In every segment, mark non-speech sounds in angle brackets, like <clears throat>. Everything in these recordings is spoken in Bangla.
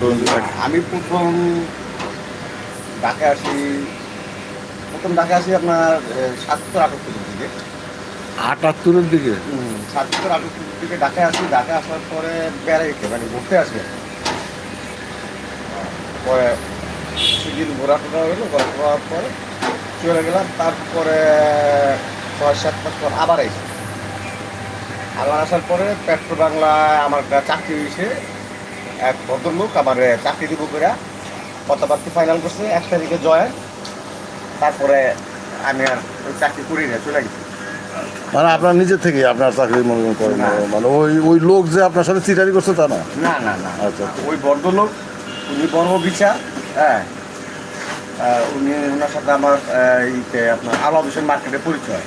আমি প্রথম ঢাকা আসি প্রথম ঢাকা আসি আপনার সাতশো আটাত্তরের দিকে। আটাত্তরের দিকে? সাতশো আটাত্তরের দিকে ঢাকা আসি ঢাকা আসার পরে বেড়াইতে মানে ঘুরতে আসি। পরে কিছুদিন ঘোরাফেরা হলো ঘোরাফেরার পরে চলে গেলাম তারপরে ছয় সাত মাস পর আবার আইসি আবার আসার পরে পেট্রো বাংলায় আমার চাকরি হয়েছে এক ভদ্রলোক আমার চাকরি দিব করে কথাবার্তা ফাইনাল করছে এক তারিখে জয়েন তারপরে আমি আর ওই চাকরি করি না চলে গেছি। মানে আপনার নিজে থেকে আপনার চাকরি মনে করেন। মানে ওই ওই লোক যে আপনার সাথে চিটারি করছে তা না? না না না। আচ্ছা ওই ভদ্রলোক উনি বড় বিচার হ্যাঁ উনি ওনার সাথে আমার ইতে আপনার আলো হোসেন মার্কেটে পরিচয়।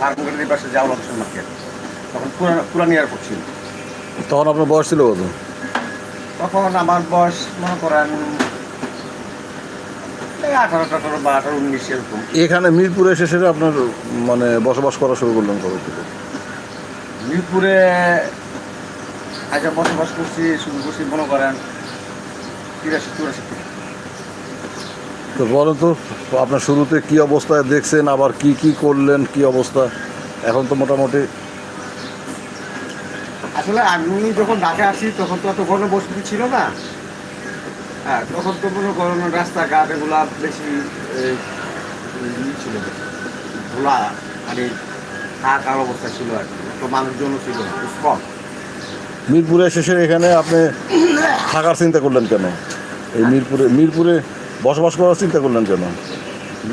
ফার্মগেটের পাশে যে আলো হোসেন মার্কেট তখন পুরান পুরান এয়ারপোর্ট ছিল তখন আপনার বয়স ছিল কত? তখন আমার বয়স মনে করেন আঠারো টাঠারো বা আঠারো উনিশ এরকম। এখানে মিরপুরে এসে সেটা আপনার মানে বসবাস করা শুরু করলেন কবে থেকে? মিরপুরে আগে বসবাস করছি শুরু করছি মনে করেন তিরাশি চুরাশি তো বলেন তো আপনার শুরুতে কি অবস্থায় দেখছেন আবার কি কি করলেন কি অবস্থা? এখন তো মোটামুটি আসলে আমি যখন ঢাকা আসি তখন তো অত গণবসতি ছিল না। হ্যাঁ তখন তো কোনো করেন রাস্তাঘাট এগুলা বেশি ছিল ধোলা মানে থাকার অবস্থা ছিল আর কি। তো মানুষজন ছিল কম। মিরপুরে শেষে এখানে আপনি থাকার চিন্তা করলেন কেন? এই মিরপুরে মিরপুরে বসবাস করার চিন্তা করলেন কেন?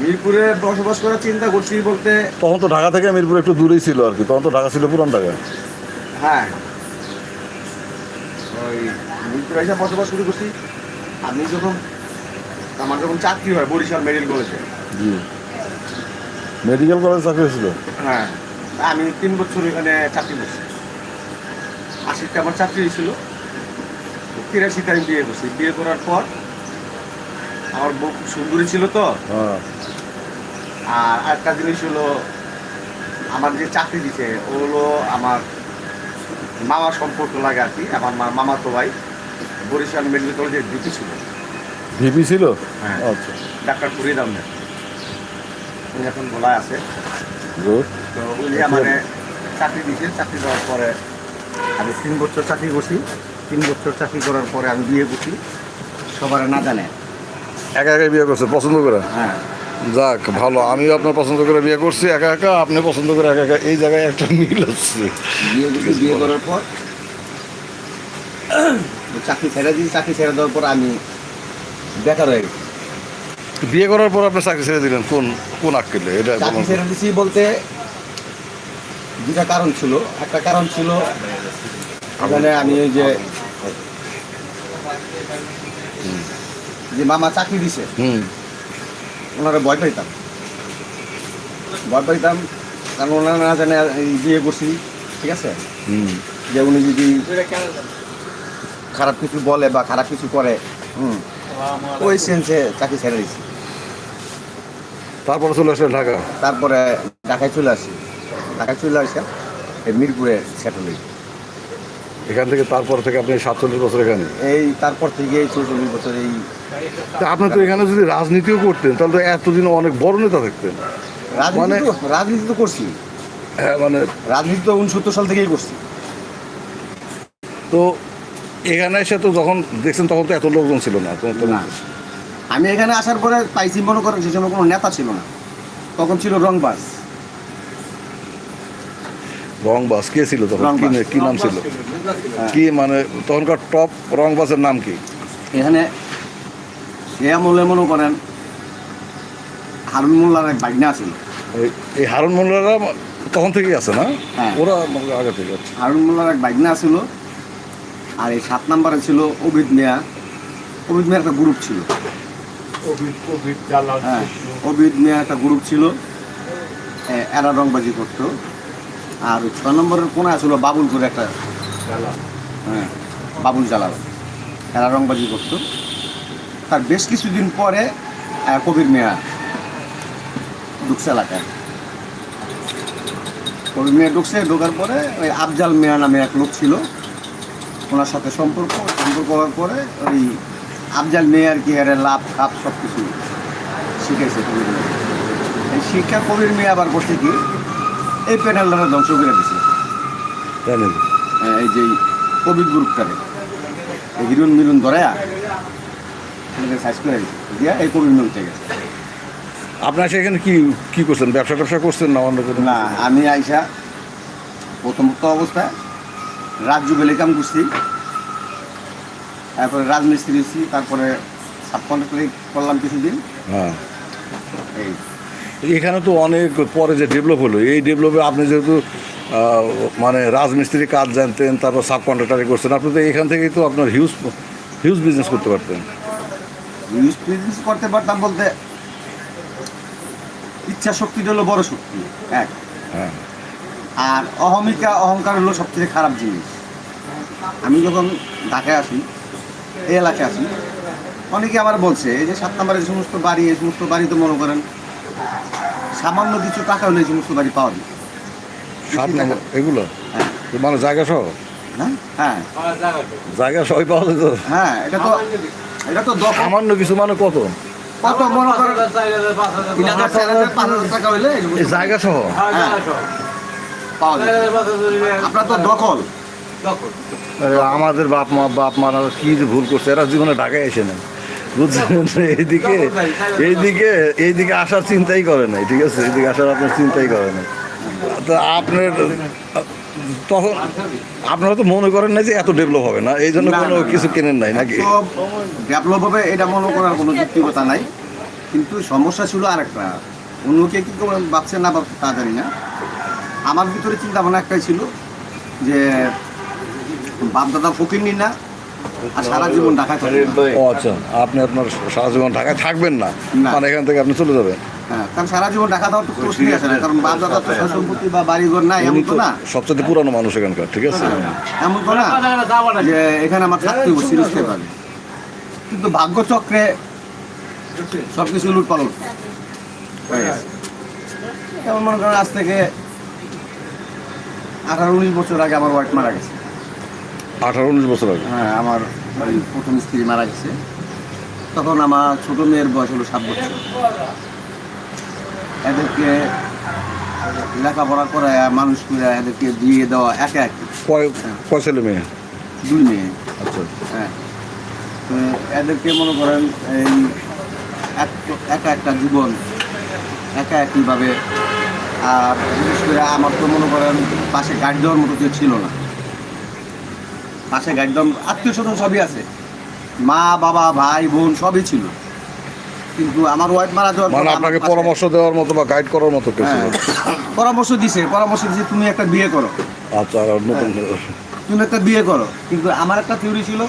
মিরপুরে বসবাস করার চিন্তা করছি বলতে তখন তো ঢাকা থেকে মিরপুর একটু দূরেই ছিল আর কি। তখন তো ঢাকা ছিল পুরান ঢাকা। হ্যাঁ ওই বসবাস শুরু করছি। আমি যখন আমার যখন চাকরি হয় বরিশাল মেডিকেল কলেজে। জি। মেডিকেল কলেজে চাকরি হয়েছিল? হ্যাঁ। আমি তিন বছর এখানে চাকরি করছি। আশিতে আমার চাকরি হয়েছিল। তিরাশিতে আমি বিয়ে করছি। বিয়ে করার পর আমার বউ খুব সুন্দরী ছিল তো। হ্যাঁ। আর একটা জিনিস হলো আমার যে চাকরি দিছে ও হলো আমার মামা সম্পর্ক লাগে আর কি। আমার মা- মামা তো ভাই বরিশাল মেডিকেল কলেজের ডিউটি ছিল। ভিপি ছিল? হ্যাঁ। আচ্ছা। ডাক্তার পুরিয়ে দাম উনি এখন ভোলায় আছে। তো উনি আমার চাকরি দিয়েছে। চাকরি দেওয়ার পরে আমি তিন বছর চাকরি করছি। তিন বছর চাকরি করার পরে আমি বিয়ে করছি। সবার না জানে। একা একা বিয়ে করছে? পছন্দ করে? হ্যাঁ। যাক ভালো। আমিও আপনার পছন্দ করে বিয়ে করছি একা একা। আপনি পছন্দ করে একা একা। এই জায়গায় একটা মিল হচ্ছে বিয়ে করার পর? চাকরি ছেড়ে দিয়েছি চাকরি ছেড়ে দেওয়ার পর আমি বেকার হয়ে গেছি। বিয়ে করার পর আপনি চাকরি ছেড়ে দিলেন। কোন কোন আক্কেলে? এটা চাকরি ছেড়ে দিছি বলতে দুটা কারণ ছিল। একটা কারণ ছিল এখানে আমি ওই যে যে মামা চাকরি দিছে। হুম। ওনারা ভয় পাইতাম। ভয় পাইতাম কারণ ওনারা না জানে বিয়ে করছি ঠিক আছে? হুম। যে উনি যদি খারাপ কিছু বলে বা খারাপ কিছু করে হুম ওই সেন্সে চাকরি ছেড়ে দিছি। তারপরে চলে আসলে ঢাকা? তারপরে ঢাকায় চলে আসি। ঢাকায় চলে আসে এই মিরপুরে সেটেল হই এখান থেকে তারপর থেকে আপনি সাতচল্লিশ বছর এখানে? এই তারপর থেকে এই চৌচল্লিশ বছর এই তা আপনি তো এখানে যদি রাজনীতিও করতেন তাহলে তো এতদিন অনেক বড় নেতা থাকতেন। মানে- রাজনীতি তো করছি। হ্যাঁ মানে রাজনীতি তো উনসত্তর সাল থেকেই করছি। তো এখানে এসে তো যখন দেখছেন তখন তো এত লোকজন ছিল না তো না। আমি এখানে আসার পরে পাইছি মনে করেন সে সময় কোনো নেতা ছিল না। তখন ছিল রংবাজ। রং বাস কে ছিল তখন? কি নাম ছিল? হ্যাঁ। কি মানে তখনকার টপ রং বাসের নাম কি? এখানে সে আমলে মনে করেন হারুন মোল্লার এক বাগনা ছিল এই- এই হারুন মোল্লারা তখন থেকেই আছে না? হ্যাঁ। ওরা আগে থেকে আছে। হারুন মোল্লার এক বাগনা ছিল আর এই সাত নাম্বারে ছিল অভিদ মিয়া। অভিদ মিয়ার একটা গ্রুপ ছিল। হ্যাঁ অভিদ মিয়া একটা গ্রুপ ছিল। এরা রংবাজি করতো। আর ওই ছয় নম্বরের কোনায় ছিল বাবুল করে একটা হ্যাঁ বাবুল জালাল। এরা রংবাজি করতো। তার বেশ কিছুদিন পরে কবির মিয়া ঢুকছে এলাকায়। কবির মিয়া ঢুকছে ঢোকার পরে ওই আফজাল মেয়া নামে এক লোক ছিল। ওনার সাথে সম্পর্ক সম্পর্ক হওয়ার পরে ওই আফজাল মেয়ে আর কি আরে লাভ কাপ সব কিছু শিখেছে কবির মেয়ে। এই শিক্ষা কবির মেয়ে আবার করছে কি? এই প্যানেলটা ধ্বংস করে দিছে। জানেন হ্যাঁ, এই যে কোভিড গ্রুপটারে। এই হিরুন মিরুন ধরে সাইজ করে দিয়া এই কোভিড মিলতে গেছে আপনার সেখানে কি কি করছেন? ব্যবসা ট্যাবসা করছেন না অন্য কোনো না আমি আইসা প্রথমত অবস্থায় রাজ্য বেলে কাম করছি। তারপরে রাজমিস্ত্রি হচ্ছি তারপরে সাবকন্ট্রাক্টরি করলাম কিছুদিন। হ্যাঁ। এই এখানে তো অনেক পরে যে ডেভেলপ হলো এই ডেভেলপে আপনি যেহেতু মানে রাজমিস্ত্রি কাজ জানতেন তারপর সাব কন্ট্রাক্টারি করছেন আপনি তো এখান থেকেই তো আপনার হিউজ হিউজ বিজনেস করতে পারতেন। নিউজ বিজনেস করতে পারতাম বলতে ইচ্ছা শক্তিটা হলো বড় শক্তি এক। হ্যাঁ। আর অহমিকা অহংকার হলো সবচেয়ে খারাপ জিনিস। আমি যখন ঢাকায় আসি এই এলাকায় আসি অনেকে আবার বলছে এই যে সাত নম্বরের সমস্ত বাড়ি এই সমস্ত বাড়ি তো মনে করেন সামান্য কিছু টাকা হলে এই সমস্ত বাড়ি পাওয়া যায়। সাত নম্বর এগুলো? হ্যাঁ। মানে জায়গা সহ? হ্যাঁ? হ্যাঁ। জায়গা সবই পাওয়া যেত হ্যাঁ এটা তো এটা তো সামান্য কিছু মানে কত? কত মনে করেন? তিন হাজার চার হাজার পাঁচ হাজার টাকা হলে এই সমস্ত এই জায়গা সহ। পাওয়া যায়। আপনার তো দখল। আমাদের বাপ মা বাপ মারা কি যে ভুল করছে এরা জীবনে ঢাকায় এসে না বুঝছেন? এইদিকে এইদিকে এইদিকে আসার চিন্তাই করে নাই ঠিক আছে? এইদিকে আসার আপনার চিন্তাই করে নাই। তো আপনার তখন আপনারা তো মনে করেন না যে এত ডেভেলপ হবে না এই জন্য কোনো। কিছু কেনেন নাই নাকি? ডেভেলপ হবে এটা মনে করার কোনো যুক্তিকতা নাই। কিন্তু সমস্যা ছিল আর আরেকটা। অন্যকে কি করে ভাবছে না ভাবছে তা জানি না। আমার ভিতরে চিন্তা ভাবনা একটাই ছিল যে বাপ দাদা ফকির নি না সারা জীবন ঢাকায় ও আচ্ছা। আপনি আপনার সারা জীবন ঢাকায় থাকবেন না। মানে এখান থেকে আপনি চলে যাবেন? হ্যাঁ কারণ সারা জীবন ঢাকা দেওয়ার তো প্রশ্নই আসে না কারণ বাপ দাদা তো সম্পত্তি বা বাড়িঘর নাই এমন তো তো না সবচেয়ে পুরানো মানুষ এখানকার ঠিক আছে? এমন তো না যে এখানে আমার থাকতে হবে সিরিজতে পারে কিন্তু ভাগ্যচক্রে সব কিছু যেমন মনে করেন আজ থেকে আঠারো উনিশ বছর আগে আমার ওয়াইফ মারা গেছে। আঠারো উনিশ বছর আগে। হ্যাঁ আমার প্রথম স্ত্রী মারা গেছে। তখন আমার ছোট মেয়ের বয়স হলো সাত বছর। এদেরকে লেখাপড়া করে মানুষ করে এদেরকে দিয়ে দেওয়া একে একে। কয় কয় ছেলে মেয়ে? দুই মেয়ে। আচ্ছা। হ্যাঁ। তো এদেরকে মনে করেন এই এক- একা একটা জীবন একা একইভাবে। আর বিশেষ করে আমার তো মনে করেন পাশে গাড়ি দেওয়ার মতো কেউ ছিল না। পাশে একদম আত্মীয় স্বজন সবই আছে। মা বাবা ভাই বোন সবই ছিল। কিন্তু আমার ওয়াইফ মারা যাওয়ার মানে আপনাকে পরামর্শ দেওয়ার মতো বা গাইড করার মতো কেউ ছিল হ্যাঁ, পরামর্শ দিছে। পরামর্শ দিছে তুমি একটা বিয়ে করো। আচ্ছা নতুন তুমি একটা বিয়ে করো। কিন্তু আমার একটা থিওরি ছিল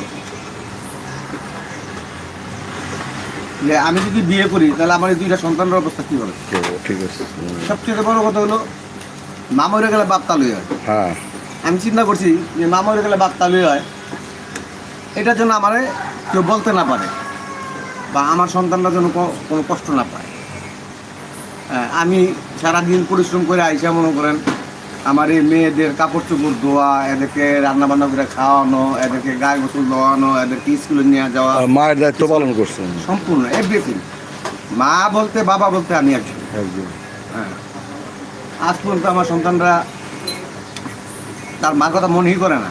যে আমি যদি বিয়ে করি তাহলে আমার এই দুইটা সন্তানের অবস্থা কি হবে? ঠিক আছে। সবচেয়ে বড় কথা হলো মা মরে গেলে বাপ তালুই হয়। হ্যাঁ। আমি চিন্তা করছি যে মা মরে গেলে তালুই হয়। এটার জন্য আমারে কেউ বলতে না পারে বা আমার সন্তানরা যেন কোনো কষ্ট না পায়। হ্যাঁ, আমি সারাদিন পরিশ্রম করে আইসা মনে করেন আমার এই মেয়েদের কাপড় চোপড় ধোয়া এদেরকে রান্না বান্না করে খাওয়ানো এদেরকে গায়ে গোসল দেওয়ানো এদেরকে স্কুলে নিয়ে যাওয়া। মায়ের দায়িত্ব পালন করছেন। সম্পূর্ণ এভরিথিং মা বলতে বাবা বলতে আমি একজন। হ্যাঁ। আজ পর্যন্ত আমার সন্তানরা তার মার কথা মনেই করে না।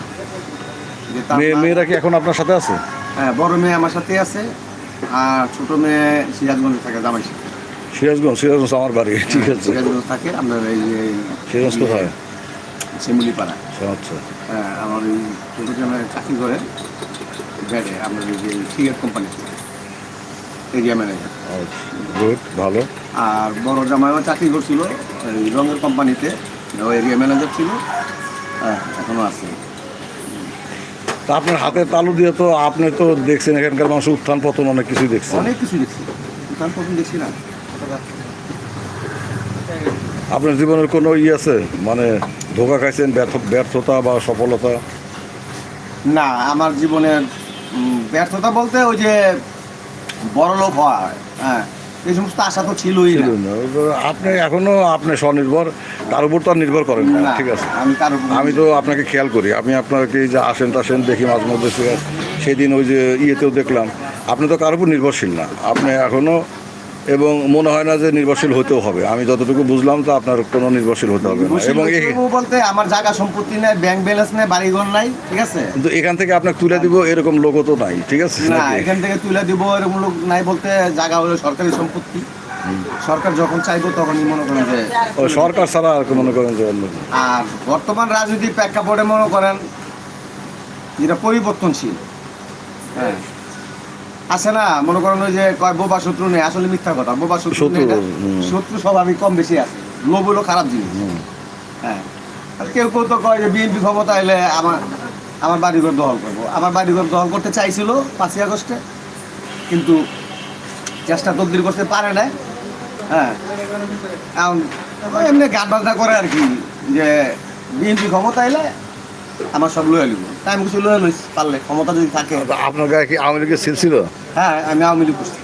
যে তার মেয়ে মা- মেয়েরা কি এখন আপনার সাথে আছে? হ্যাঁ বড় মেয়ে আমার সাথে আছে আর ছোট মেয়ে সিরাজগঞ্জে থাকে জামাই সাথে। সিরাজগঞ্জ সিরাজগঞ্জ আমার বাড়ি ঠিক আছে। সিরাজগঞ্জ থাকে আমরা এই যে সিরাজ কোথায় শিমুলিপাড়া। আচ্ছা হ্যাঁ আমার এই ছোটো জনের চাকরি করে ব্যাডে আমরা এই যে cigarette company. Area manager. Good ভালো। আর বড় জামাইও চাকরি করছিল এই রঙের কোম্পানিতে ও এরিয়া ম্যানেজার ছিল। হ্যাঁ এখনও আছে। তা আপনার হাতের তালু দিয়ে তো আপনি তো দেখছেন এখানকার মানুষ উত্থান পতন অনেক কিছুই দেখছেন অনেক কিছু দেখছি। দোকান প্রথম দেখছি না। আপনার জীবনের কোনো ই আছে? মানে ধোকা খাইছেন ব্যর্থ ব্যর্থতা বা সফলতা? না আমার জীবনের ব্যর্থতা বলতে ওই যে বড় লোক হওয়া হয় হ্যাঁ। এই সমস্ত আশা তো ছিলই না। আপনি এখনও আপনি স্বনির্ভর তার উপর তো আর নির্ভর করেন না ঠিক আছে? আমি তার আমি তো আপনাকে খেয়াল করি আমি আপনাকে কি যে আসেন টাসেন দেখি মাঝে মধ্যে সেদিন ওই যে ইয়েতেও দেখলাম। আপনি তো কারোর উপর নির্ভরশীল না। আপনি এখনও এবং মনে হয় না যে নির্ভরশীল হতেও হবে। আমি যতটুকু বুঝলাম তো আপনার কোনো নির্ভরশীল হতে হবে না। এবং বলতে আমার জায়গা সম্পত্তি নেই ব্যাংক ব্যালেন্স নেই বাড়িঘর নাই ঠিক আছে? কিন্তু এখান থেকে আপনাকে তুলে দিব এরকম লোকও তো নাই ঠিক আছে? না এখান থেকে তুলে দিব এরকম লোক নাই বলতে জায়গা হলো সরকারি সম্পত্তি। সরকার যখন চাইব তখনই মনে করেন যে ও সরকার ছাড়া আর মনে করেন যে আর বর্তমান রাজনৈতিক প্রেক্ষাপটে মনে করেন যেটা পরিবর্তনশীল। হ্যাঁ। আছে না? মনে করেন ওই যে কয় বোবা শত্রু নেই। আসলে মিথ্যা কথা। বোবা শত্রু শত্রু, নেই। শত্রু স্বাভাবিক কম বেশি আছে। লোভ হলো খারাপ জিনিস। হ্যাঁ। আর কেউ কেউ তো কয় যে বিএনপি ক্ষমতা এলে আমার আমার বাড়িঘর দখল করব। আমার বাড়িঘর দখল করতে চাইছিল পাঁচই আগস্টে। কিন্তু চেষ্টা তদবির করতে পারে না হ্যাঁ। এখন এমনি গান বাজনা করে আর কি যে বিএনপি ক্ষমতা এলে আমার সব লয়ে নিব। তাই আমি কিছু লয়ে লইস পারলে ক্ষমতা যদি থাকে। আপনার গায়ে কি আওয়ামী লীগের সিল ছিল? হ্যাঁ আমি আওয়ামী লীগ করছি।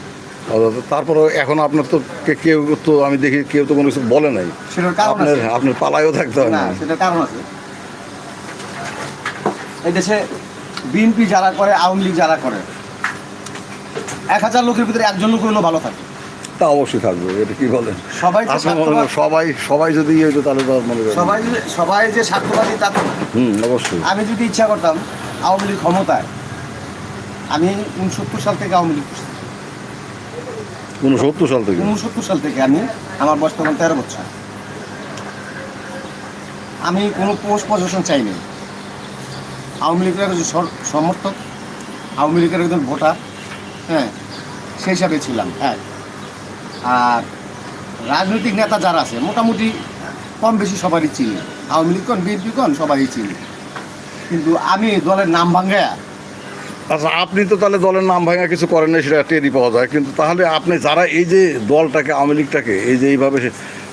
তারপরে এখন আপনার তো কেউ তো আমি দেখি কেউ তো কোনো কিছু বলে নাই। সেটার কারণ আপনার আপনার পালায়ও থাকতে হয় না না সেটার কারণ আছে। এই দেশে বিএনপি যারা করে আওয়ামী লীগ যারা করে এক হাজার লোকের ভিতরে একজন লোক হলেও ভালো থাকে। তা অবশ্যই থাকবে এটা কি বলেন? সবাই সবাই সবাই যদি ইয়ে হতো তাহলে মনে করেন সবাই সবাই যে স্বার্থবাদী তা হুম অবশ্যই। আমি যদি ইচ্ছা করতাম আওয়ামী লীগ ক্ষমতায় আমি উনসত্তর সাল থেকে আওয়ামী লীগ উনসত্তর সাল থেকে? উনসত্তর সাল থেকে আমি আমার বয়স তখন তেরো বছর। আমি কোনো পোস্ট প্রশাসন চাইনি আওয়ামী লীগের একজন সমর্থক আওয়ামী লীগের একজন ভোটার হ্যাঁ সেই হিসাবে ছিলাম হ্যাঁ। আর রাজনৈতিক নেতা যারা আছে মোটামুটি কম বেশি সবারই চিনি। আওয়ামী লীগ কন বিএনপি কন সবারই চিনি। কিন্তু আমি দলের নাম ভাঙ্গায়া আচ্ছা আপনি তো তাহলে দলের নাম ভাঙা কিছু করেন না সেটা টেরই পাওয়া যায়। কিন্তু তাহলে আপনি যারা এই যে দলটাকে আওয়ামী লীগটাকে এই যে এইভাবে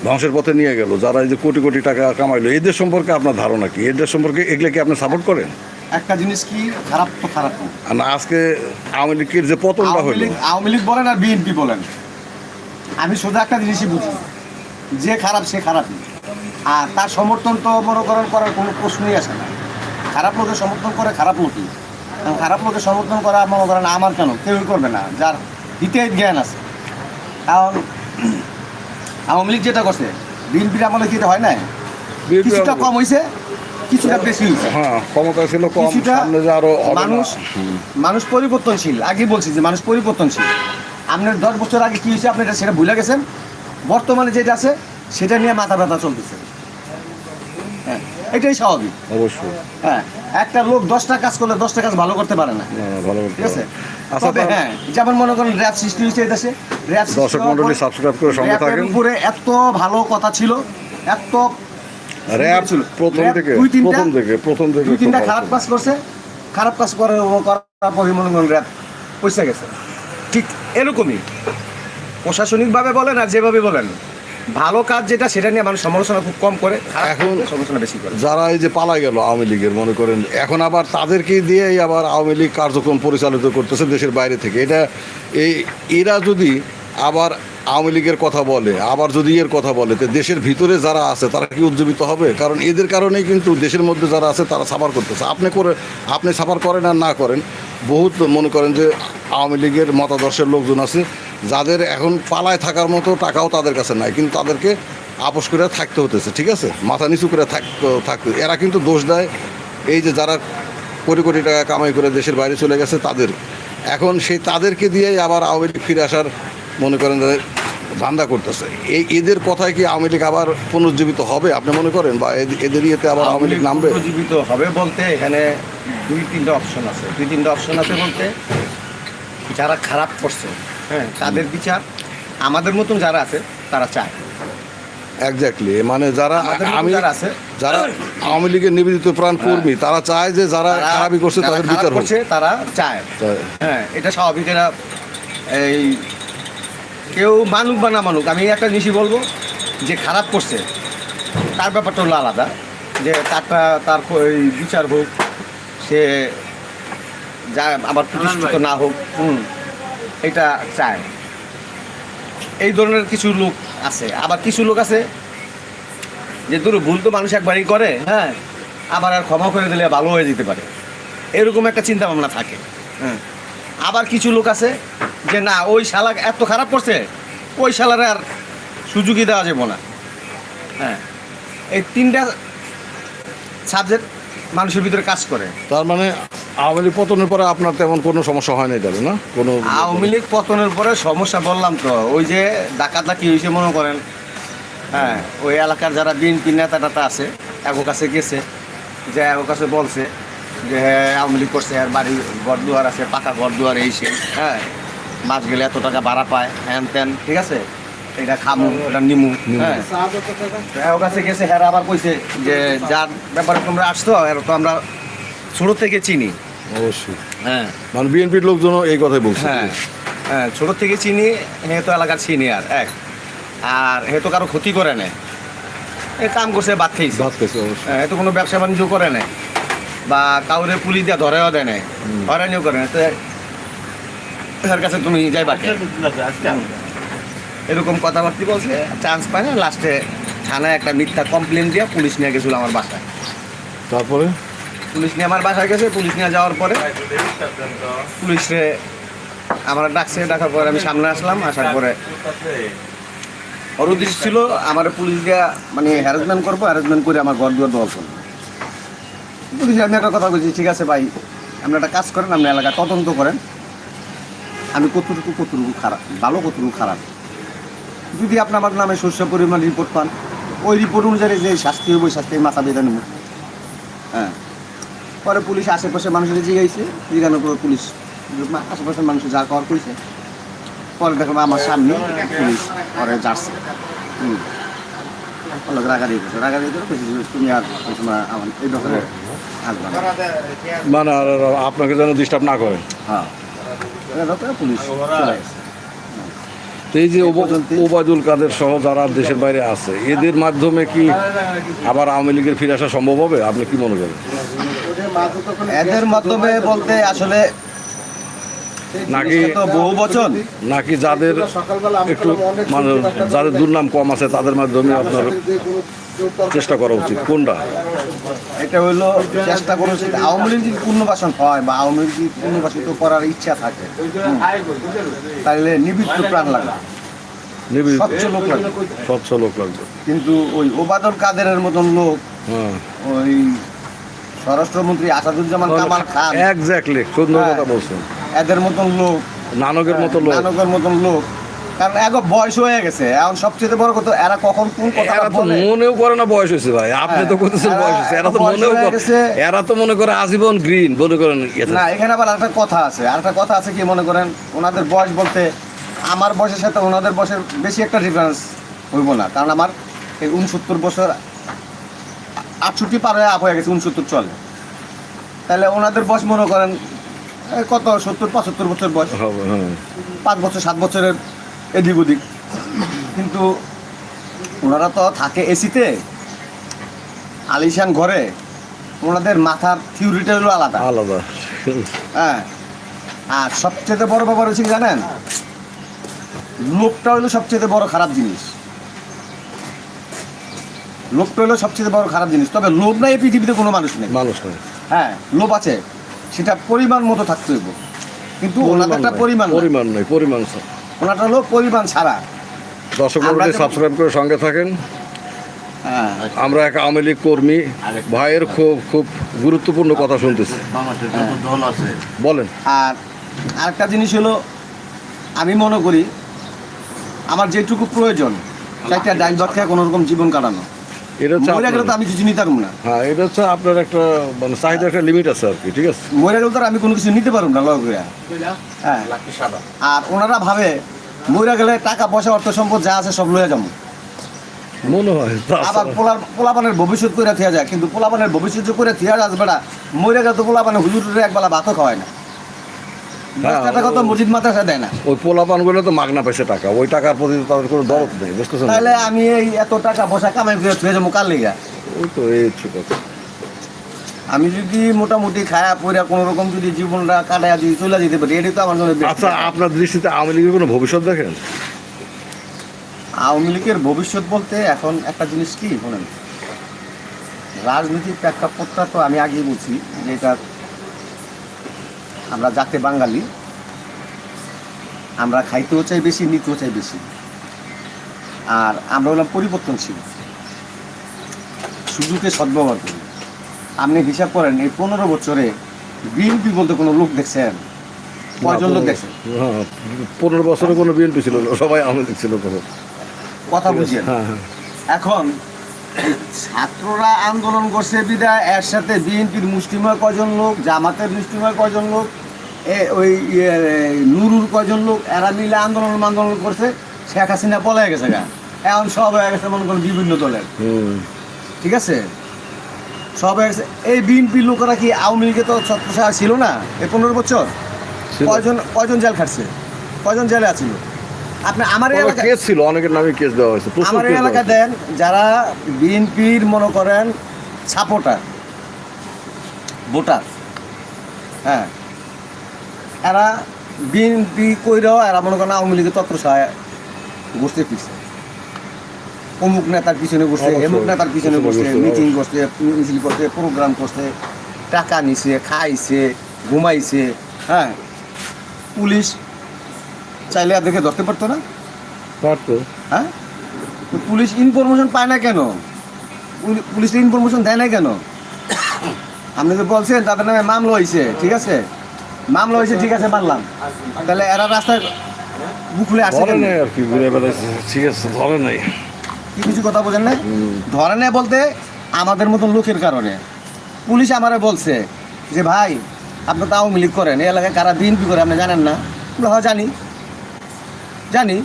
ধ্বংসের পথে নিয়ে গেল যারা এই যে কোটি কোটি টাকা কামাইলো এদের সম্পর্কে আপনার ধারণা কি? এদের সম্পর্কে এগুলো কি আপনি সাপোর্ট করেন? একটা জিনিস কি খারাপ তো খারাপ না। আজকে আওয়ামী লীগের যে পতনটা আওয়ামী আওয়ামী লীগ বলেন আর বিএনপি বলেন। আমি শুধু একটা জিনিসই বুঝি। যে খারাপ সে খারাপই আর তার সমর্থন তো মনোকরণ করার কোনো প্রশ্নই আসে না। খারাপ লোকের সমর্থন করে খারাপ লোকই। কারণ খারাপ লোকের সমর্থন করা মনে করেন আমার কেন? কেউই করবে না। যার হিতের জ্ঞান আছে। কারণ আওয়ামী লীগ যেটা করছে বিএনপির আমলে কি এটা হয় না কিছুটা কম হয়েছে কিছুটা বেশি হয়েছে হ্যাঁ ক্ষমতা ছিল কম কিছুটা সামনে আরও মানুষ মানুষ পরিবর্তনশীল। আগে বলছি যে মানুষ পরিবর্তনশীল। আপনার দশ বছর আগে কি হয়েছে আপনি এটা সেটা ভুলে গেছেন? বর্তমানে যেটা আছে সেটা নিয়ে মাথা ব্যথা চলতেছে। হ্যাঁ এটাই স্বাভাবিক। অবশ্যই। হ্যাঁ একটা লোক দশটা কাজ করলে দশটা কাজ ভালো করতে পারে না। ঠিক আছে? আচ্ছা তবে হ্যাঁ যেমন মনে করেন র্যাপ সৃষ্টি হয়েছে এই দেশে। র্যাপ দর্শক মন্ডলী সাবস্ক্রাইব করে সঙ্গে থাকেন। উপরে এত ভালো কথা ছিল এত র্যাপ ছিল। প্রথম থেকে দুই তিনটা- প্রথম থেকে প্রথম থেকে দুই তিনটা খারাপ কাজ করছে খারাপ কাজ করার করার পরে মনে করেন র্যাপ পয়সা গেছে। ঠিক এরকমই। প্রশাসনিকভাবে বলেন আর যেভাবে বলেন। ভালো কাজ যেটা সেটা নিয়ে মানুষ সমালোচনা খুব কম করে এখন- সমালোচনা বেশি করে। যারা এই যে পালা গেল আওয়ামী লীগের মনে করেন এখন আবার তাদেরকে দিয়েই আবার আওয়ামী লীগ কার্যক্রম পরিচালিত করতেছে দেশের বাইরে থেকে। এটা এই এরা যদি আবার আওয়ামী লীগের কথা বলে আবার যদি এর কথা বলে তো দেশের ভিতরে যারা আছে তারা কি উজ্জীবিত হবে? কারণ এদের কারণেই কিন্তু দেশের মধ্যে যারা আছে তারা সাফার করতেছে। আপনি করে আপনি সাফার করেন আর না করেন বহুত মনে করেন যে আওয়ামী লীগের মতাদর্শের লোকজন আছে, যাদের এখন পালায় থাকার মতো টাকাও তাদের কাছে নাই, কিন্তু তাদেরকে আপোষ করে থাকতে হতেছে ঠিক আছে? মাথা নিচু করে থাকতে থাকতে, এরা কিন্তু দোষ দেয়, এই যে যারা কোটি কোটি টাকা কামাই করে দেশের বাইরে চলে গেছে তাদের। এখন সেই তাদেরকে দিয়েই আবার আওয়ামী লীগ ফিরে আসার মনে করেন ধান্দা করতেছে। এই এদের কথায় কি আওয়ামী লীগ আবার পুনর্জীবিত হবে আপনি মনে করেন? বা এদ- এদের ইয়েতে আবার আওয়ামী লীগ নামবে? জীবিত হবে বলতে এখানে দুই তিনটা অপশন আছে। দুই তিনটা অপশন আছে বলতে যারা খারাপ করছে হ্যাঁ তাদের বিচার আমাদের মতন যারা আছে তারা চায়। এক্স্যাক্টলি মানে যারা আমি আছে যারা আওয়ামী লীগের নিবেদিত প্রাণ কর্মী তারা চায় যে যারা খারাপই করছে তাদের বিচার করছে তারা চায়। চায়। হ্যাঁ এটা স্বাভাবিক এরা এই কেউ মানুক বা না মানুক, আমি একটা জিনিসই বলব যে খারাপ করছে, তার ব্যাপারটা হলো আলাদা, যে তারটা, তার ওই বিচার হোক, সে যা আবার প্রতিষ্ঠিত না হোক, হুম, এটা চায়। এই ধরনের কিছু লোক আছে, আবার কিছু লোক আছে যে ধরো ভুল তো মানুষ একবারই করে হ্যাঁ আবার আর ক্ষমা করে দিলে ভালো হয়ে যেতে পারে। এরকম একটা চিন্তা ভাবনা থাকে হ্যাঁ। আবার কিছু লোক আছে যে না ওই শালা এত খারাপ করছে ওই শালার আর সুযোগই দেওয়া যাবে না। হ্যাঁ এই তিনটা সাবজেক্ট মানুষের ভিতরে কাজ করে। তার মানে আওয়ামী লীগ পতনের পরে আপনার তেমন কোনো সমস্যা হয় নাই তাহলে না? কোনো আওয়ামী লীগ পতনের পরে সমস্যা বললাম তো ওই যে ডাকাতটা কি হয়েছে মনে করেন? হ্যাঁ ওই এলাকার যারা বিএনপি নেতা টাতা আছে এগো কাছে গেছে যে এগো কাছে বলছে যে হ্যাঁ আওয়ামী লীগ করছে আর বাড়ি ঘর দুয়ার আছে পাকা ঘর দুয়ার এই সেই হ্যাঁ? মাস গেলে এত টাকা ভাড়া পায় হ্যান ত্যান ঠিক আছে? এটা খামু এটা নিমু হ্যাঁ? এগো কাছে গেছে হ্যাঁ আবার কইছে যে যার ব্যাপারে তোমরা আসছো এর তো আমরা ছোটো থেকে চিনি। অবশ্যই। হ্যাঁ। মানে বিএনপির লোকজন এই কথাই বলছে। হ্যাঁ হ্যাঁ ছোটো থেকে চিনি হে তো এলাকার সিনিয়র এক। আর হে তো কারও ক্ষতি করে না এ কাম করছে বাদ খেয়েছে ভাত খাইছে অবশ্যই। হ্যাঁ, এ তো কোনো ব্যবসা বাণিজ্য করে না বা কাউরে পুলিশ দিয়ে ধরেও দেয় নাই। হয়রানিও করে না তো কাছে তুমি যাইবা কে? এরকম কথাবার্তি বলছে। চান্স পায় না লাস্টে থানায় একটা মিথ্যা কমপ্লেন দিয়ে পুলিশ নিয়ে গেছিল আমার বাসায়। তারপরে? পুলিশ নিয়ে আমার বাসায় গেছে পুলিশ নিয়ে যাওয়ার পরে পুলিশে আমার ডাকছে ডাকার পরে আমি সামনে আসলাম আসার পরে ওর উদ্দেশ্য ছিল আমার পুলিশ দিয়া মানে হ্যারাসমেন্ট করব হ্যারাসমেন্ট করে আমার ঘর দুয়ার দল করব পুলিশ আমি একটা কথা বলছি, ঠিক আছে ভাই? আপনি একটা কাজ করেন, আপনি এলাকা তদন্ত করেন। আমি কতটুকু কতটুকু খারাপ, ভালো, কতটুকু খারাপ? যদি আপনি আমার নামে শস্য পরিমাণ রিপোর্ট পান, ওই রিপোর্ট অনুযায়ী যে শাস্তি হবে ওই শাস্তির মাথা বেঁধে নেব। হ্যাঁ। পরে পুলিশ আশেপাশে মানুষের জিগাইছে জিগানোর পরে পুলিশ, আশেপাশের মানুষ যা কর কইছে, পরে দেখলাম আমার সামনে পুলিশ পরে যাচ্ছে। হুম। রাগারি করছে রাগারি করে তুমি আর আমার এই ব্যাপারে। না মানে আপনাকে যেন ডিস্টার্ব না করে। হ্যাঁ। এই পুলিশ যে ওবা- ওবায়দুল কাদের সহ যারা দেশের বাইরে আছে এদের মাধ্যমে কি আবার আওয়ামী লীগের ফিরে আসা সম্ভব হবে? আপনি কি মনে করেন? এদের মাধ্যমে বলতে আসলে নাকি বহু বছর নাকি যাদের একটু মানে যাদের দুর্নাম কম আছে তাদের মাধ্যমে আপনার চেষ্টা করা উচিত। কোনটা? এটা হইল চেষ্টা করা উচিত। আওয়ামী লীগ যদি পুনর্বাসন হয় বা আওয়ামী লীগ যদি পুনর্বাসিত করার ইচ্ছা থাকে তাহলে নিবৃত্ত প্রাণ লাগে স্বচ্ছ লোক লাগবে। স্বচ্ছ লোক লাগবে। কিন্তু ওই ওবাদল কাদেরের মতন লোক হ্যাঁ। ওই স্বরাষ্ট্রমন্ত্রী আসাদুজ্জামান কামাল খান এক্স্যাক্টলি সুন্দর হ্যাঁ। কথা বলছেন। এদের মতন লোক নানকের মতো লোক। নানকের মতন লোক কারণ এক বয়স হয়ে গেছে। এখন সবচেয়ে বড় কথা এরা কখন কোন কথা এরা তো মনেও করে না বয়স হয়েছে ভাই। আপনি তো হ্যাঁ। করতেছেন বয়স হয়েছে। এরা তো মনেও। এরা তো মনে করে আজীবন গ্রিন মনে করেন না এখানে আবার একটা কথা আছে। আরেকটা কথা আছে কি মনে করেন? ওনাদের বয়স বলতে আমার বয়সের সাথে ওনাদের বয়সের বেশি একটা ডিফারেন্স হইব না। কারণ আমার এই উনসত্তর বছর আটষট্টি পার হয়ে আপ হয়ে গেছে উনসত্তর চলে। তাহলে ওনাদের বয়স মনে করেন কত? সত্তর পঁচাত্তর বছর বয়স। হ্যাঁ। পাঁচ বছর সাত বছরের এদিক ওদিক। কিন্তু ওনারা তো থাকে এসিতে আলিশান ঘরে ওনাদের মাথার থিওরিটা হলো আলাদা। আলাদা। হ্যাঁ। আর সবচেয়ে বড় ব্যাপার হচ্ছে কি জানেন? লোকটা হলো সবচেয়ে বড় খারাপ জিনিস। লোকটা হলো সবচেয়ে বড় খারাপ জিনিস। তবে লোভ নাই এই পৃথিবীতে কোনো মানুষ নেই। মানুষ নয় হ্যাঁ লোভ আছে। সেটা পরিমাণ মতো থাকতে হইব। কিন্তু ওনাদেরটা নাই, পরিমাণ পরিমাণ নয় পরিমাণ। ওনাটা হলো পরিমাণ ছাড়া। দর্শক সাবস্ক্রাইব করে সঙ্গে থাকেন। হ্যাঁ। আমরা এক আওয়ামী লীগ কর্মী ভাইয়ের খুব খুব গুরুত্বপূর্ণ কথা শুনতেছি। বলেন। আর আরেকটা জিনিস হলো আমি মনে করি আমার যেটুকু প্রয়োজন একটা ডাইল ভাত খেয়ে কোনোরকম জীবন কাটানো। এটা হচ্ছে মরে গেলে তো আমি কিছু নিতে পারব না। হ্যাঁ এটা হচ্ছে আপনার একটা মানে একটা লিমিট আছে আর কি ঠিক আছে? মরে গেলে তো আমি কোনো কিছু নিতে পারব না হ্যাঁ। আর ওনারা ভাবে মরে গেলে টাকা পয়সা অর্থ সম্পদ যা আছে সব লয়ে যাব। মনে হয় আবার পোলাপানের ভবিষ্যৎ করে থিয়া যায় কিন্তু পোলাপানের ভবিষ্যৎ যে করে থিয়া আসবে না মরে গেলে তো পোলাপানের হুজুরের একবেলা ভাতও খাওয়ায় না। মসজিদ মাদ্রাসা দেয় না। ওই তো মাগনা পাইছে টাকা ওই টাকার প্রতি তাদের কোনো দরদ নেই বুঝতেছেন তাহলে আমি এই এত টাকা পয়সা কামাই করে থুয়ে যাব কার লেগা? ওই তো এই হচ্ছে কথা আমি যদি মোটামুটি খায়া পড়া কোনো রকম যদি জীবনটা কাটায়া যদি চলে যেতে পারি এটাই তো আমার জন্য আচ্ছা আপনার দৃষ্টিতে আওয়ামী লীগের কোনো ভবিষ্যৎ দেখেন? আওয়ামী লীগের ভবিষ্যৎ বলতে এখন একটা জিনিস কি শোনেন রাজনীতির প্রেক্ষাপটটা তো আমি আগেই বলছি যে এটা আমরা যাতে বাঙালি আমরা খাইতেও চাই বেশি নিতেও চাই বেশি। আর আমরা হলাম পরিবর্তনশীল। সুযোগে সদ্ব্যবহার করি। আপনি হিসাব করেন এই পনেরো বছরে বিএনপি বলতে কোনো লোক দেখছেন? কয়জন লোক দেখছেন? পনেরো বছরে কোনো বিএনপি ছিল না সবাই আওয়ামী লীগ ছিল কথা বুঝিয়ে হ্যাঁ হ্যাঁ। এখন ছাত্ররা আন্দোলন করছে বিদায় এর সাথে বিএনপির মুষ্টিময় কজন লোক জামাতের মুষ্টিময় কজন লোক এ ওই নুরুর কজন লোক এরা মিলে আন্দোলন আন্দোলন করছে শেখ হাসিনা পলাই গেছে গা। এখন সব হয়ে গেছে মনে করেন বিভিন্ন দলের। ঠিক আছে? সব হয়ে গেছে। এই বিএনপির লোকেরা কি আওয়ামী লীগে তো ছত্রসাহ ছিল না? এই পনেরো বছর? ছিল। কয়জন কয়জন জেল খাটছে? কয়জন জেলে আছিল? আপনি আমার এলাকায় কেস ছিল অনেকের নামে কেস দেওয়া হয়েছে আমার এই case এলাকা দেন যারা বিএনপির মনে করেন সাপোর্টার ভোটার হ্যাঁ এরা বিএনপি কইরাও এরা মনে করেন আওয়ামী লীগের তত্ত্ব সহায় গোষ্ঠীর পিছনে অমুক নেতার পিছনে বসছে। এমুক নেতার পিছনে বসছে, মিটিং করছে মিছিল করছে প্রোগ্রাম করছে টাকা নিছে খাইছে ঘুমাইছে হ্যাঁ পুলিশ চাইলে আর দেখে ধরতে পারতো না? পারতো। হ্যাঁ? পুলিশ ইনফরমেশন পায় না কেন? পুলি- পুলিশ ইনফরমেশন দেয় না কেন? আপনি তো বলছেন তাদের নামে মামলা হয়েছে ঠিক আছে? মামলা হয়েছে ঠিক আছে মানলাম। তাহলে এরা রাস্তায় বুকুলে আসে কেন? আর কি ঘুরে ঠিক আছে ধরে নাই। কি কিছু কথা বোঝেন না ধরে নেয় বলতে আমাদের মতন লোকের কারণে। পুলিশ আমারে বলছে যে ভাই আপনি তো আওয়ামী লীগ করেন এই এলাকায় কারা বিএনপি করে আপনি জানেন না? বলে, হ্যাঁ জানি। জানি।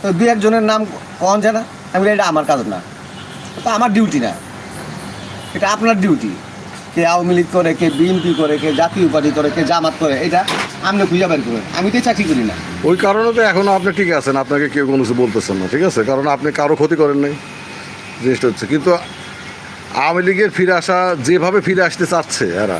তো দু একজনের নাম কন না আমি এটা আমার কাজ না। তো আমার ডিউটি না। এটা আপনার ডিউটি কে আওয়ামী লীগ করে, কে বিএনপি করে, কে জাতীয় পার্টি করে, কে জামাত করে, এটা আপনি খুঁজে বের করেন। আমি তো চাকরি করি না। ওই কারণে তো এখনও আপনি ঠিক আছেন, আপনাকে কেউ কোনো কিছু বলতেছেন না, ঠিক আছে? কারণ আপনি কারও ক্ষতি করেন নাই। জিনিসটা হচ্ছে, কিন্তু আওয়ামী লীগের ফিরে আসা, যেভাবে ফিরে আসতে চাচ্ছে এরা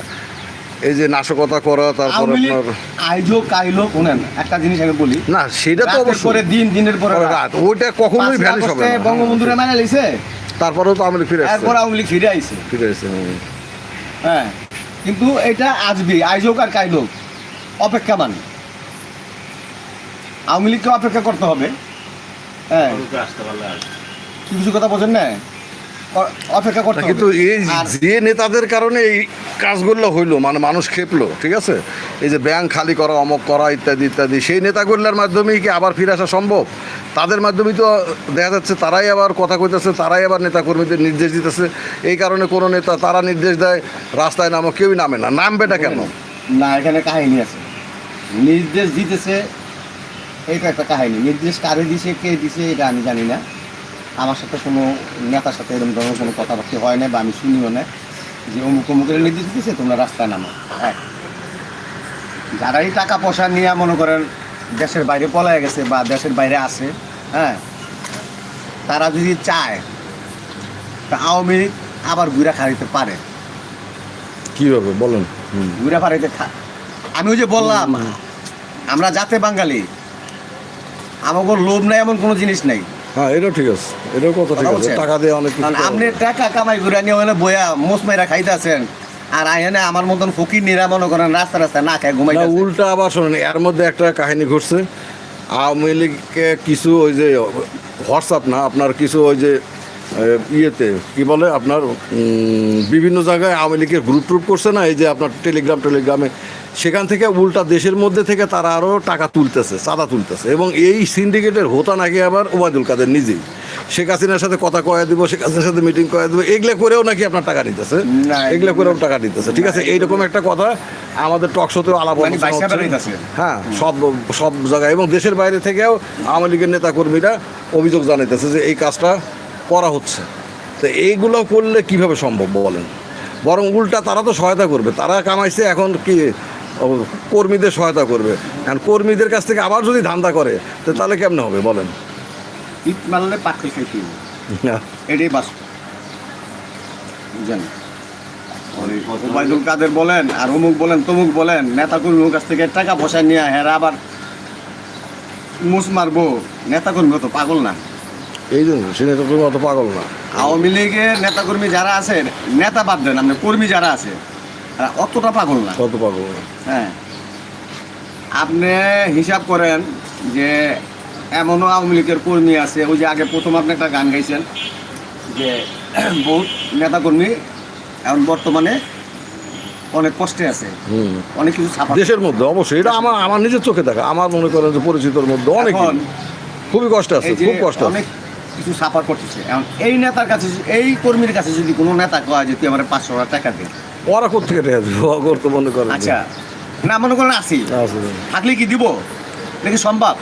এই যে নাশকতা করা তারপর আপনার আইজো কাইলো শোনেন একটা জিনিস আমি বলি। না সেটা তো অবশ্যই। পরে দিন দিনের পরে রাত। ওইটা কখনোই ভ্যানিশ হবে না। বঙ্গবন্ধুরে মানে লিছে তারপরেও তো আওয়ামী লীগ ফিরে আসছে। এরপর আওয়ামী লীগ ফিরে আইছে। ফিরে হুম। হ্যাঁ কিন্তু এটা আজবি আইজোক আর কাইলোক অপেক্ষামান। আওয়ামী লীগকে অপেক্ষা করতে হবে। হ্যাঁ। কি কিছু কথা বোঝেন না? অপেক্ষা করতে কিন্তু এই যে নেতাদের কারণে এই কাজগুলো হইল মানে মানুষ খেপলো ঠিক আছে? এই যে ব্যাংক খালি করা অমক করা ইত্যাদি ইত্যাদি সেই নেতাগুলোর মাধ্যমেই কি আবার ফিরে আসা সম্ভব? তাদের মাধ্যমেই তো দেখা যাচ্ছে তারাই আবার কথা কইতেছে তারাই আবার নেতাকর্মীদের নির্দেশ দিতেছে। এই কারণে কোনো নেতা তারা নির্দেশ দেয় রাস্তায় নামো কেউই নামে না। নামবেটা কেন? না এখানে কাহিনী আছে। নির্দেশ দিতেছে এইটা একটা কাহিনী। নির্দেশ কারে দিছে কে দিছে এটা আমি জানি না। আমার সাথে কোনো নেতার সাথে এরকম ধরনের কোনো কথাবার্তা হয় না বা আমি শুনিও না যে অমুক অমুকের নির্দেশ দিতেছে তোমরা রাস্তায় নামো। এক যারাই টাকা পয়সা নিয়ে মনে করেন দেশের বাইরে পলায় গেছে বা দেশের বাইরে আছে হ্যাঁ তারা যদি চায় তা আওয়ামী লীগ আবার ঘুরে খাইতে পারে। কীভাবে? বলেন। ঘুরে ফাড়াইতে খা আমি ওই যে বললাম আমরা যাতে বাঙালি আমাকে লোভ নাই এমন কোনো জিনিস নাই। হ্যাঁ এটাও ঠিক আছে। এটাও কথা ঠিক আছে। টাকা দিয়ে অনেক কিছু আপনি টাকা কামাই ঘুরে নিয়ে হলে বইয়া মোস মেরা খাইতেছেন। আর আইনে আমার মতন ফকির নিরা মনে করেন রাস্তা রাস্তা না খায় ঘুমাই উল্টা আবার শোনেন এর মধ্যে একটা কাহিনী ঘটছে। আওয়ামী লীগকে কিছু ওই যে হোয়াটসঅ্যাপ না আপনার কিছু ওই যে ইয়েতে কি বলে আপনার বিভিন্ন জায়গায় আওয়ামী লীগের গ্রুপ ট্রুপ করছে না? এই যে আপনার টেলিগ্রাম টেলিগ্রামে সেখান থেকে উল্টা দেশের মধ্যে থেকে তারা আরও টাকা তুলতেছে চাঁদা তুলতেছে। এবং এই সিন্ডিকেটের হোতা নাকি আবার ওবায়দুল কাদের নিজেই। শেখ হাসিনার সাথে কথা কয়ে দিব শেখ হাসিনার সাথে মিটিং করে দেবো এগুলো করেও নাকি আপনার টাকা নিতেছে? এগুলো করেও টাকা নিতেছে। ঠিক আছে এইরকম একটা কথা আমাদের টক শোতেও আলাপ মানে। হ্যাঁ সব সব জায়গায়। এবং দেশের বাইরে থেকেও আওয়ামী লীগের নেতাকর্মীরা অভিযোগ জানাইতেছে যে এই কাজটা করা হচ্ছে। তো এইগুলো করলে কীভাবে সম্ভব বলেন? বরং উল্টা তারা তো সহায়তা করবে। তারা কামাইছে এখন কি কর্মীদের সহায়তা করবে। এখন কর্মীদের কাছ থেকে আবার যদি ধান্দা করে তো তাহলে কেমনে হবে বলেন? ইট মারলে খাইতে হবে। এটাই বাস্তব। বুঝলেন? ওই ওবায়দুল কাদের বলেন আর অমুক বলেন তমুক বলেন নেতা কর্মীর কাছ থেকে টাকা পয়সা নিয়ে হেরা আবার মুস মারবো। নেতা কর্মী তো পাগল না। এই জন্য সে নেতা কর্মী অত পাগল না। আওয়ামী লীগের নেতাকর্মী যারা আছে নেতা বাদ দেন আপনি কর্মী যারা আছে তারা অতটা পাগল না। কত পাগল হ্যাঁ। আপনি হিসাব করেন যে এমনও আওয়ামী লীগের কর্মী আছে ওই যে আগে প্রথম আপনি একটা গান গাইছেন যে <clears throat> বহুত নেতাকর্মী এখন বর্তমানে অনেক কষ্টে আছে। হুম। অনেক কিছু দেশের মধ্যে অবশ্যই। এটা আমার আমার নিজের চোখে দেখা। আমার মনে করেন যে পরিচিতর মধ্যে অনেক খুবই কষ্ট আছে খুব কষ্ট আছে। অনেক কিছু সাফার করতেছে। এখন এই নেতার কাছে এই কর্মীর কাছে যদি কোনো নেতা কয় যে তুই আমার পাঁচশো টাকা দে ওরা কোথেকে দেবে? ও করতে মনে করেন আচ্ছা। না মনে করেন আসি। থাকলে কি দিব? নাকি সম্ভব?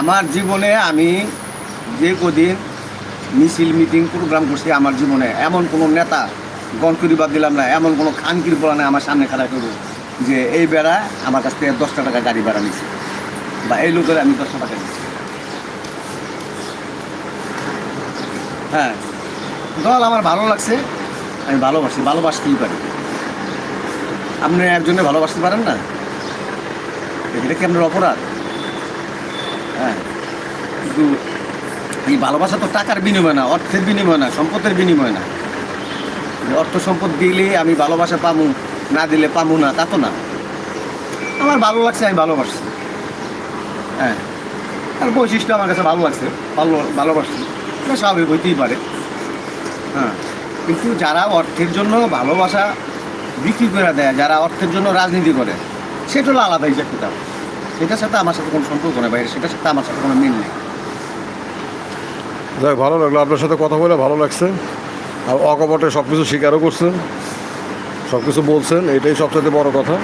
আমার জীবনে আমি যে কদিন মিছিল মিটিং প্রোগ্রাম করছি আমার জীবনে এমন কোনো নেতা গণকরি বাদ দিলাম না এমন কোনো খানকির বলা নাই আমার সামনে খাড়া করব যে এই বেড়া আমার কাছ থেকে দশটা টাকা গাড়ি ভাড়া নিচ্ছে বা এই লোকের আমি দশটা টাকা নিচ্ছি হ্যাঁ। দল আমার ভালো লাগছে, আমি ভালোবাসি, ভালোবাসতেই পারি। আপনি একজনে ভালোবাসতে পারেন না? এটা কি আপনার অপরাধ? হ্যাঁ। কিন্তু এই ভালোবাসা তো টাকার বিনিময় না, অর্থের বিনিময় না, সম্পদের বিনিময় না। অর্থ সম্পদ দিলে আমি ভালোবাসা পামু, না দিলে পামু না, তা তো না। আমার ভালো লাগছে, আমি ভালোবাসছি। হ্যাঁ। আর বৈশিষ্ট্য আমার কাছে ভালো লাগছে, ভালো ভালোবাসছি এটা স্বাভাবিক হইতেই পারে। হ্যাঁ কিন্তু যারা অর্থের জন্য ভালোবাসা বিক্রি করে দেয়, যারা অর্থের জন্য রাজনীতি করে, সেটা হলো আলাদা হিসেব কিতাব। সেটার সাথে আমার সাথে কোনো সম্পর্ক নেই বাইরে সেটার সাথে আমার সাথে কোনো মিল নেই। যাই ভালো লাগল আপনার সাথে কথা বলে, ভালো লাগছে। আর অকপটে সব কিছু স্বীকারও করছেন সব কিছু বলছেন, এটাই সবচেয়ে বড় কথা।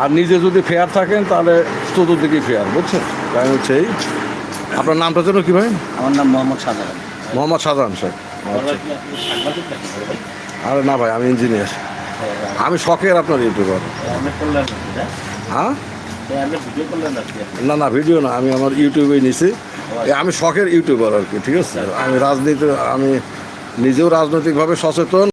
আর নিজে যদি ফেয়ার থাকেন, তাহলে চতুর্দিকেই ফেয়ার বুঝছেন? তাই হচ্ছে এই। আপনার নামটা যেন কি ভাই? আমার নাম মোহাম্মদ সাধারণ মোহাম্মদ শাহজাহান স্যার আরে না ভাই আমি ইঞ্জিনিয়ার আমি শখের আপনার ইউটিউবার। হ্যাঁ? না না ভিডিও না আমি আমার ইউটিউবেই নিছি। আমি শখের ইউটিউবার আর কি ঠিক আছে? আমি রাজনীতি আমি নিজেও রাজনৈতিকভাবে সচেতন।